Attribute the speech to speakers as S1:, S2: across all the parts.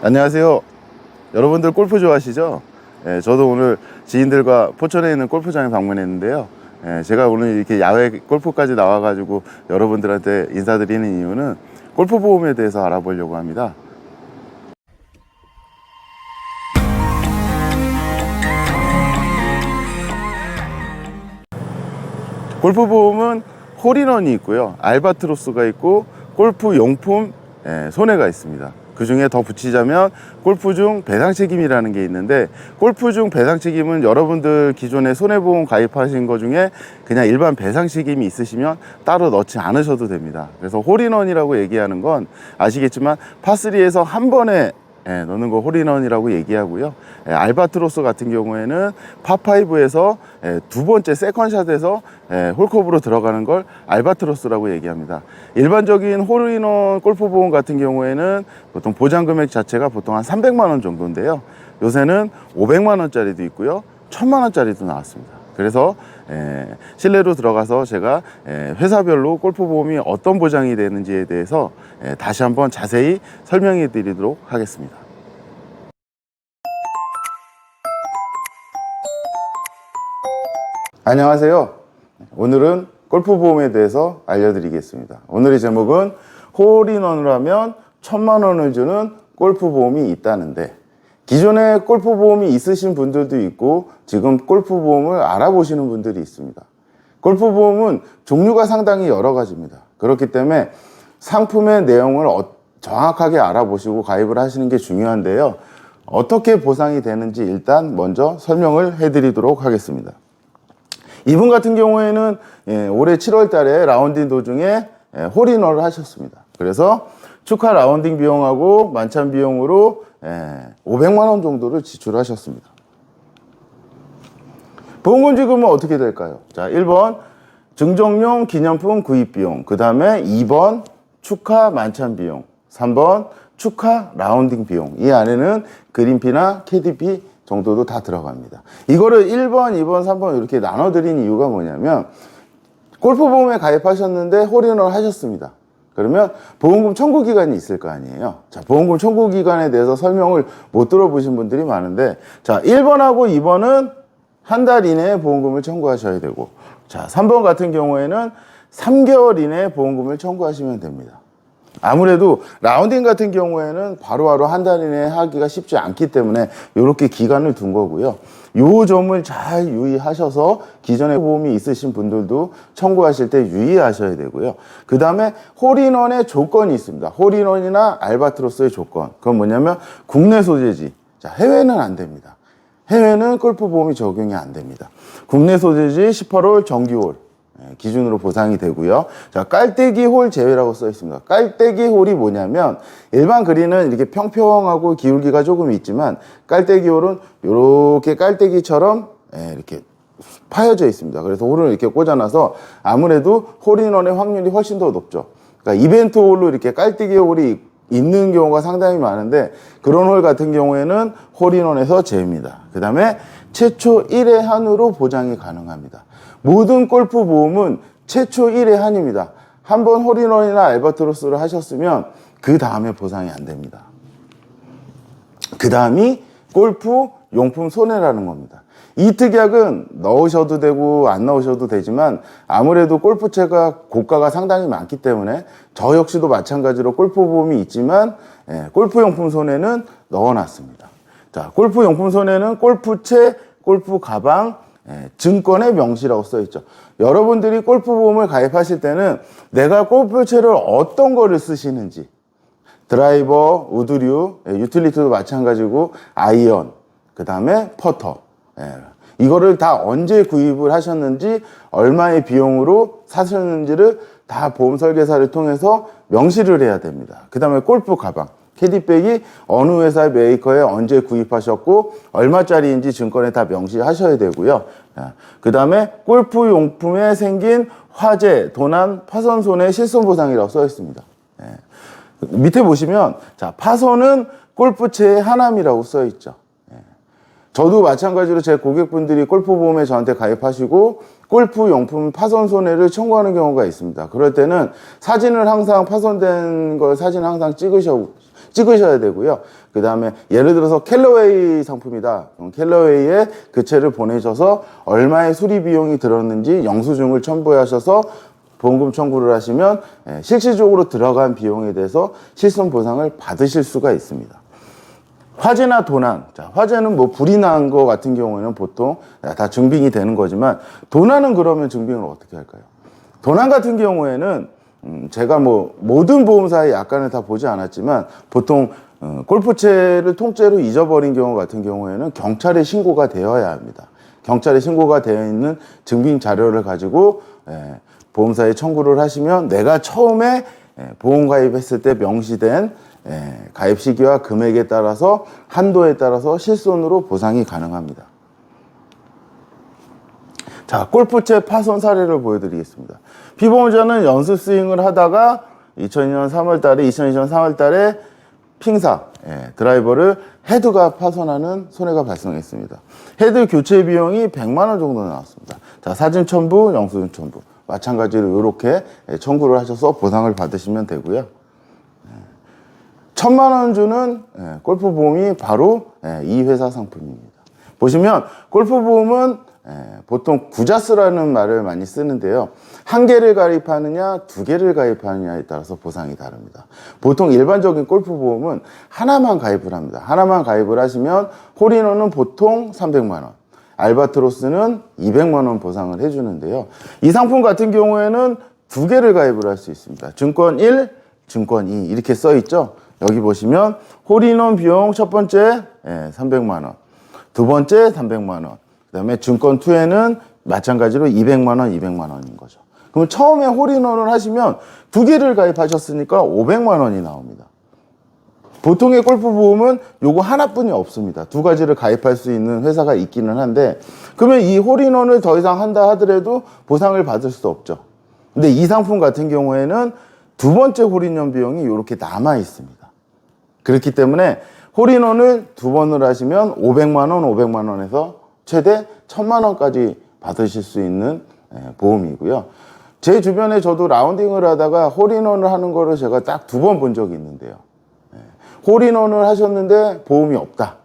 S1: 안녕하세요. 여러분들 골프 좋아하시죠? 예, 저도 오늘 지인들과 포천에 있는 골프장에 방문했는데요. 예, 제가 오늘 이렇게 야외 골프까지 나와가지고 여러분들한테 인사드리는 이유는 골프 보험에 대해서 알아보려고 합니다. 골프 보험은 홀인원이 있고요. 알바트로스가 있고 골프 용품 예, 손해가 있습니다. 그 중에 더 붙이자면 골프 중 배상 책임이라는 게 있는데 골프 중 배상 책임은 여러분들 기존에 손해보험 가입하신 것 중에 그냥 일반 배상 책임이 있으시면 따로 넣지 않으셔도 됩니다. 그래서 홀인원이라고 얘기하는 건 아시겠지만 파3에서 한 번에 예, 넣는 거 홀인원이라고 얘기하고요. 예, 알바트로스 같은 경우에는 파5에서 예, 두 번째 세컨샷에서 예, 홀컵으로 들어가는 걸 알바트로스라고 얘기합니다. 일반적인 홀인원 골프 보험 같은 경우에는 보통 보장 금액 자체가 보통 한 300만 원 정도인데요. 요새는 500만 원짜리도 있고요. 1000만 원짜리도 나왔습니다. 그래서 에, 실내로 들어가서 제가 에, 회사별로 골프 보험이 어떤 보장이 되는지에 대해서 에, 다시 한번 자세히 설명해 드리도록 하겠습니다. 안녕하세요. 오늘은 골프 보험에 대해서 알려드리겠습니다. 오늘의 제목은 홀인원을 하면 천만 원을 주는 골프 보험이 있다는데 기존에 골프 보험이 있으신 분들도 있고 지금 골프 보험을 알아보시는 분들이 있습니다. 골프 보험은 종류가 상당히 여러 가지입니다. 그렇기 때문에 상품의 내용을 어- 정확하게 알아보시고 가입을 하시는 게 중요한데요. 어떻게 보상이 되는지 일단 먼저 설명을 해드리도록 하겠습니다. 이분 같은 경우에는 예, 올해 7월 달에 라운딩 도중에 예, 홀인원을 하셨습니다. 그래서 축하 라운딩 비용하고 만찬 비용으로 예, 500만 원 정도를 지출하셨습니다. 보험금 지급은 어떻게 될까요? 자, 1번 증정용 기념품 구입 비용, 그 다음에 2번 축하 만찬 비용, 3번 축하 라운딩 비용. 이 안에는 그린피나 KDP 정도도 다 들어갑니다. 이거를 1번, 2번, 3번 이렇게 나눠드린 이유가 뭐냐면 골프 보험에 가입하셨는데 홀인원을 하셨습니다. 그러면 보험금 청구 기간이 있을 거 아니에요. 자, 보험금 청구 기간에 대해서 설명을 못 들어보신 분들이 많은데, 자, 1번하고 2번은 한 달 이내에 보험금을 청구하셔야 되고, 자, 3번 같은 경우에는 3개월 이내에 보험금을 청구하시면 됩니다. 아무래도 라운딩 같은 경우에는 바로바로 한 달 이내에 하기가 쉽지 않기 때문에 이렇게 기간을 둔 거고요. 요 점을 잘 유의하셔서 기존에 보험이 있으신 분들도 청구하실 때 유의하셔야 되고요. 그 다음에 홀인원의 조건이 있습니다. 홀인원이나 알바트로스의 조건. 그건 뭐냐면 국내 소재지. 자, 해외는 안 됩니다. 해외는 골프 보험이 적용이 안 됩니다. 국내 소재지 18홀 정기홀. 예, 기준으로 보상이 되고요. 자, 깔때기 홀 제외라고 써 있습니다. 깔때기 홀이 뭐냐면 일반 그린은 이렇게 평평하고 기울기가 조금 있지만 깔때기 홀은 이렇게 깔때기처럼 예, 이렇게 파여져 있습니다. 그래서 홀을 이렇게 꽂아놔서 아무래도 홀인원의 확률이 훨씬 더 높죠. 그러니까 이벤트 홀로 이렇게 깔때기 홀이 있는 경우가 상당히 많은데 그런 홀 같은 경우에는 홀인원에서 제외입니다. 그 다음에 최초 1회 한으로 보장이 가능합니다. 모든 골프 보험은 최초 1회 한입니다. 한 번 홀인원이나 알바트로스를 하셨으면 그 다음에 보상이 안 됩니다. 그 다음이 골프 용품 손해라는 겁니다. 이 특약은 넣으셔도 되고 안 넣으셔도 되지만 아무래도 골프채가 고가가 상당히 많기 때문에 저 역시도 마찬가지로 골프 보험이 있지만 예, 골프 용품 손해는 넣어놨습니다. 자, 골프 용품 손해는 골프채, 골프 가방, 예, 증권의 명시라고 써 있죠. 여러분들이 골프 보험을 가입하실 때는 내가 골프채를 어떤 거를 쓰시는지 드라이버, 우드류, 예, 유틸리티도 마찬가지고 아이언, 그 다음에 퍼터. 예, 이거를 다 언제 구입을 하셨는지, 얼마의 비용으로 사셨는지를 다 보험 설계사를 통해서 명시를 해야 됩니다. 그 다음에 골프 가방. 캐디백이 어느 회사의 메이커에 언제 구입하셨고 얼마짜리인지 증권에 다 명시하셔야 되고요. 그 다음에 골프 용품에 생긴 화재, 도난, 파손 손해 실손 보상이라고 써 있습니다. 예. 밑에 보시면 자 파손은 골프채의 하남이라고 써 있죠. 예. 저도 마찬가지로 제 고객분들이 골프 보험에 저한테 가입하시고 골프 용품 파손 손해를 청구하는 경우가 있습니다. 그럴 때는 사진을 항상 파손된 걸 사진을 항상 찍으셔 찍으셔야 되고요. 그 다음에 예를 들어서 캘러웨이 상품이다. 캘러웨이에 그 채를 보내셔서 얼마의 수리 비용이 들었는지 영수증을 첨부하셔서 보험금 청구를 하시면 예, 실질적으로 들어간 비용에 대해서 실손 보상을 받으실 수가 있습니다. 화재나 도난. 자, 화재는 뭐 불이 난 거 같은 경우에는 보통 다 증빙이 되는 거지만 도난은 그러면 증빙을 어떻게 할까요? 도난 같은 경우에는 음, 제가 뭐 모든 보험사의 약관을 다 보지 않았지만 보통 어, 골프채를 통째로 잊어버린 경우 같은 경우에는 경찰에 신고가 되어야 합니다. 경찰에 신고가 되어 있는 증빙 자료를 가지고 예, 보험사에 청구를 하시면 내가 처음에 예, 보험 가입했을 때 명시된 예, 가입 시기와 금액에 따라서 한도에 따라서 실손으로 보상이 가능합니다. 자, 골프채 파손 사례를 보여드리겠습니다. 피보험자는 연습 스윙을 하다가 2002년 3월 달에, 2020년 3월 달에 핑사, 예, 드라이버를 헤드가 파손하는 손해가 발생했습니다. 헤드 교체 비용이 100만원 정도 나왔습니다. 자, 사진 첨부, 영수증 첨부. 마찬가지로 이렇게 예, 청구를 하셔서 보상을 받으시면 되고요. 천만 원 주는 예, 골프 보험이 바로 예, 이 회사 상품입니다. 보시면 골프 보험은 예, 보통 구자스라는 말을 많이 쓰는데요. 한 개를 가입하느냐, 두 개를 가입하느냐에 따라서 보상이 다릅니다. 보통 일반적인 골프 보험은 하나만 가입을 합니다. 하나만 가입을 하시면 홀인원은 보통 300만 원. 알바트로스는 200만 원 보상을 해주는데요. 이 상품 같은 경우에는 두 개를 가입을 할 수 있습니다. 증권 1, 증권 2 이렇게 써 있죠. 여기 보시면 홀인원 비용 첫 번째 예, 300만 원, 두 번째 300만 원, 그다음에 증권 2에는 마찬가지로 200만 원, 200만 원인 거죠. 그럼 처음에 홀인원을 하시면 두 개를 가입하셨으니까 500만 원이 나옵니다. 보통의 골프 보험은 요거 하나뿐이 없습니다. 두 가지를 가입할 수 있는 회사가 있기는 한데 그러면 이 홀인원을 더 이상 한다 하더라도 보상을 받을 수 없죠. 근데 이 상품 같은 경우에는 두 번째 홀인원 비용이 이렇게 남아 있습니다. 그렇기 때문에 홀인원을 두 번을 하시면 500만 원, 500만 원에서 최대 1000만 원까지 받으실 수 있는 예, 보험이고요. 제 주변에 저도 라운딩을 하다가 홀인원을 하는 거를 제가 딱 두 번 본 적이 있는데요. 예, 홀인원을 하셨는데 보험이 없다.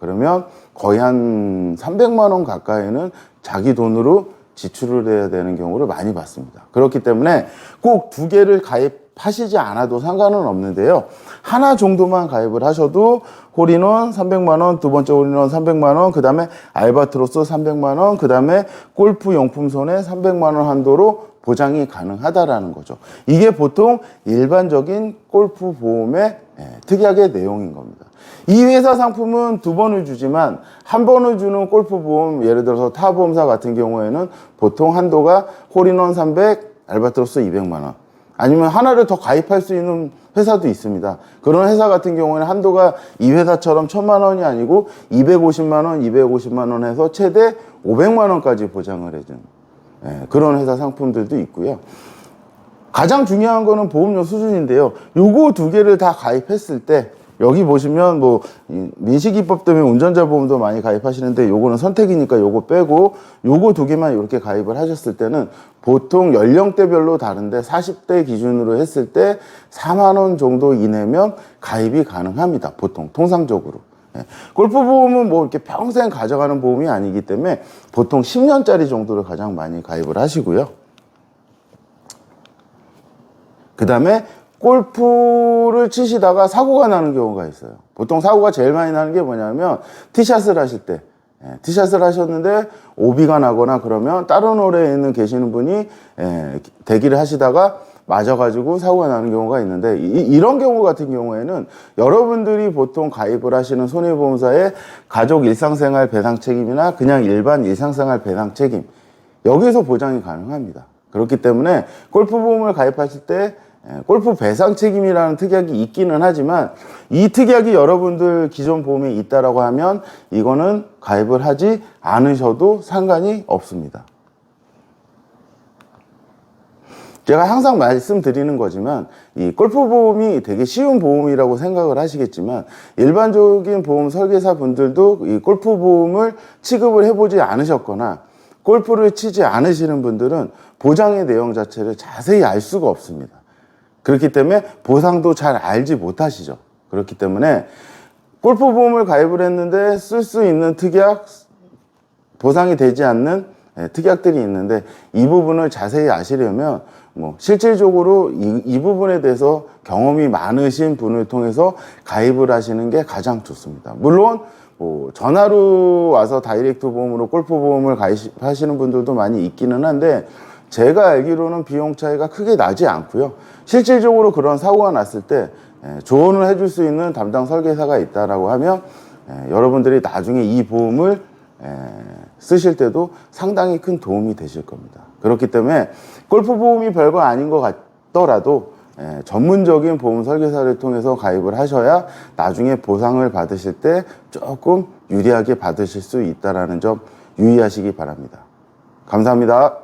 S1: 그러면 거의 한 300만 원 가까이는 자기 돈으로 지출을 해야 되는 경우를 많이 봤습니다. 그렇기 때문에 꼭 두 개를 가입 하시지 않아도 상관은 없는데요. 하나 정도만 가입을 하셔도 홀인원 300만 원, 두 번째 홀인원 300만 원, 그 다음에 알바트로스 300만 원, 그 다음에 골프 용품 손해 300만 원 한도로 보장이 가능하다라는 거죠. 이게 보통 일반적인 골프 보험의 예, 특약의 내용인 겁니다. 이 회사 상품은 두 번을 주지만 한 번을 주는 골프 보험 예를 들어서 타 보험사 같은 경우에는 보통 한도가 홀인원 300, 알바트로스 200만 원. 아니면 하나를 더 가입할 수 있는 회사도 있습니다. 그런 회사 같은 경우에는 한도가 이 회사처럼 천만 원이 아니고 250만 원, 250만 원 해서 최대 500만 원까지 보장을 해준 예, 그런 회사 상품들도 있고요. 가장 중요한 거는 보험료 수준인데요. 요거 두 개를 다 가입했을 때 여기 보시면 뭐이 민식이법 때문에 운전자 보험도 많이 가입하시는데 요거는 선택이니까 요거 빼고 요거 두 개만 이렇게 가입을 하셨을 때는 보통 연령대별로 다른데 40대 기준으로 했을 때 4만 원 정도 이내면 가입이 가능합니다. 보통 통상적으로. 예. 골프 보험은 뭐 이렇게 평생 가져가는 보험이 아니기 때문에 보통 10년짜리 정도를 가장 많이 가입을 하시고요. 그 다음에 골프를 치시다가 사고가 나는 경우가 있어요. 보통 사고가 제일 많이 나는 게 뭐냐면 티샷을 하실 때. 예, 티샷을 하셨는데 오비가 나거나 그러면 다른 홀에 있는 계시는 분이 예, 대기를 하시다가 맞아가지고 사고가 나는 경우가 있는데 이, 런 경우 같은 경우에는 여러분들이 보통 가입을 하시는 손해보험사의 가족 일상생활 배상 책임이나 그냥 일반 일상생활 배상 책임 여기에서 보장이 가능합니다. 그렇기 때문에 골프 보험을 가입하실 때 예, 골프 배상 책임이라는 특약이 있기는 하지만 이 특약이 여러분들 기존 보험에 있다라고 하면 이거는 가입을 하지 않으셔도 상관이 없습니다. 제가 항상 말씀드리는 거지만 이 골프 보험이 되게 쉬운 보험이라고 생각을 하시겠지만 일반적인 보험 설계사 분들도 이 골프 보험을 취급을 해보지 않으셨거나 골프를 치지 않으시는 분들은 보장의 내용 자체를 자세히 알 수가 없습니다. 그렇기 때문에 보상도 잘 알지 못하시죠. 그렇기 때문에 골프 보험을 가입을 했는데 쓸 수 있는 특약 보상이 되지 않는 예, 특약들이 있는데 이 부분을 자세히 아시려면 뭐 실질적으로 이, 이 부분에 대해서 경험이 많으신 분을 통해서 가입을 하시는 게 가장 좋습니다. 물론 뭐 전화로 와서 다이렉트 보험으로 골프 보험을 가입하시는 분들도 많이 있기는 한데 제가 알기로는 비용 차이가 크게 나지 않고요. 실질적으로 그런 사고가 났을 때 예, 조언을 해줄 수 있는 담당 설계사가 있다라고 하면 예, 여러분들이 나중에 이 보험을 에, 쓰실 때도 상당히 큰 도움이 되실 겁니다. 그렇기 때문에 골프 보험이 별거 아닌 것 같더라도 에, 전문적인 보험 설계사를 통해서 가입을 하셔야 나중에 보상을 받으실 때 조금 유리하게 받으실 수 있다라는 점 유의하시기 바랍니다. 감사합니다.